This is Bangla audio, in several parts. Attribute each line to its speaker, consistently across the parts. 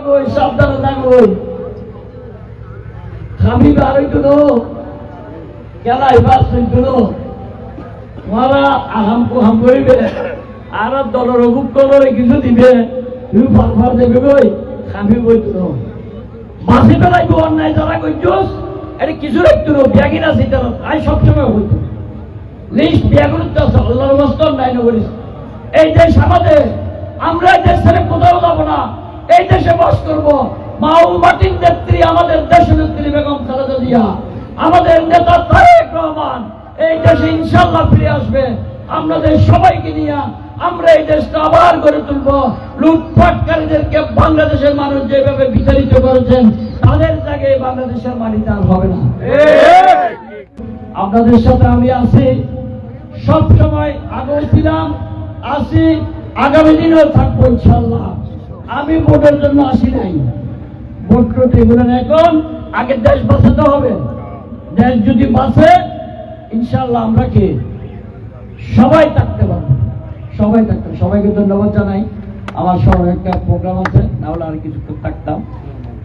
Speaker 1: থাকোই সাবধানে বারোই তো আহাম কুহাম করিবে, আর কলরে কিছু দিবে, তুমি ফার ফার দেবে কই তো মাসি অন্যায় যারা কইছস এটা কিছু ব্যাগিন আছে আই সবসময় হইতো লিস্ট ব্যাগুন তো আল্লাহর মস্ত অন্যায় নগরিস। এই দেশ আমাদের আমরা দেশ কোথাও দেশে বাস করব। মাও মাটির নেত্রী, আমাদের দেশ নেত্রী বেগম খালেদা জিয়া। আমাদের নেতা তারেক রহমান, এই দেশে ইনশাল্লাহ ফিরে আসবে। আপনাদের সবাইকে নিয়ে আমরা এই দেশটা আবার গড়ে তুলব। লুটপাটকারীদেরকে বাংলাদেশের মানুষ যেভাবে বিতাড়িত করেছেন, তাদের জায়গায় বাংলাদেশের মাটিতে আর হবে না। আপনাদের সাথে আমি আছি। সব সময় আগেও ছিলাম, আছি। আগামী দিনেও থাকব ইনশাল্লাহ আমি ভোটের জন্য আসি নাই। ভোট ট্রিবিউনাল এখন, আগে দেশ বাঁচাতে হবে। দেশ যদি বাঁচে ইনশাল্লাহ আমরা কে? সবাই থাকতে পারব। সবাই থাকতে সবাইকে ধন্যবাদ জানাই। আমার সবাই একটা প্রোগ্রাম আছে, না হলে আর কিছু থাকতাম।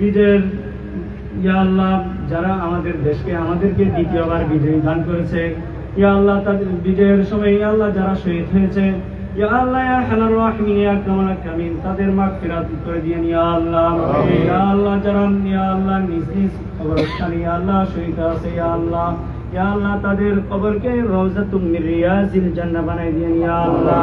Speaker 2: বিজয়ের ইয়া আল্লাহ যারা আমাদের দেশকে আমাদেরকে দ্বিতীয়বার বিজয়ী দান করেছে। ইয়া আল্লাহ তাদের বিজয়ের সময় ইয়া আল্লাহ যারা শহীদ হয়েছে ইয়া আল্লাহ ইয়া রাহিমিন ইয়া তাদের মাগফিরাত করে দিয়েন ইয়া আল্লাহ। ইয়া আল্লাহ যারা ইয়া আল্লাহ নিজ নিজ কবরস্থানে ইয়া আল্লাহ শহীদ আছে ইয়া আল্লাহ। ইয়া আল্লাহ তাদের কবরকে মির রিয়াজিল জান্নাহ বানাই ইয়া আল্লাহ।